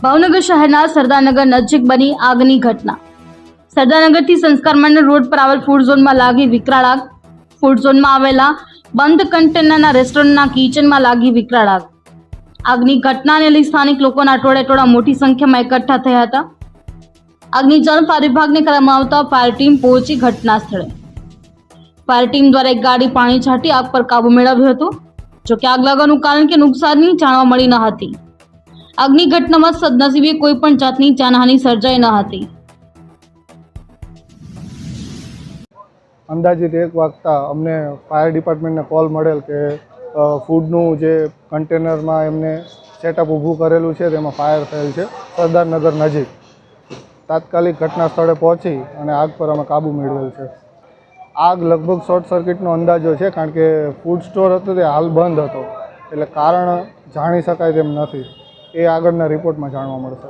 ભાવનગર શહેરના સરદારનગર નજીક બની આગની ઘટના. સરદારનગરથી સંસ્કાર મંડળ રોડ પર આવેલ ફૂડ ઝોનમાં લાગી વિકરાળ આગ. ફૂડ ઝોનમાં આવેલા બંધ કન્ટેનરના રેસ્ટોરન્ટના કિચનમાં લાગી વિકરાળ આગ. આગની ઘટનાને લઈ સ્થાનિક લોકોના ટોળે ટોળા મોટી સંખ્યામાં એકઠા થયા હતા. આગની જાણ ફાયર વિભાગને કરવામાં આવતા ફાયર ટીમ પહોંચી ઘટના સ્થળે ફાયર ટીમ દ્વારા એક ગાડી પાણી છાંટી આગ પર કાબુ મેળવ્યો હતો. જો કે આગ લાગવાનું કારણ કે નુકસાનની જાણવા મળી ન હતી. આગની ઘટનામાં સદનસીબે કોઈ પણ જાતની જાનહાનિ સર્જાઈ ન હતી. અંદાજિત એક વાગતા અમને ફાયર ડિપાર્ટમેન્ટને કોલ મળેલ કે ફૂડનું જે કન્ટેનરમાં એમને સેટઅપ ઊભું કરેલું છે, તેમાં ફાયર થયેલ છે, સરદારનગર નજીક. તાત્કાલિક ઘટના સ્થળે પહોંચી અને આગ પર અમે કાબૂ મેળવેલ છે. આગ લગભગ શોર્ટ સર્કિટનો અંદાજો છે, કારણ કે ફૂડ સ્ટોર હતો તે હાલ બંધ હતો. એટલે કારણ જાણી શકાય તેમ નથી. એ આગળના રિપોર્ટમાં જાણવા મળશે.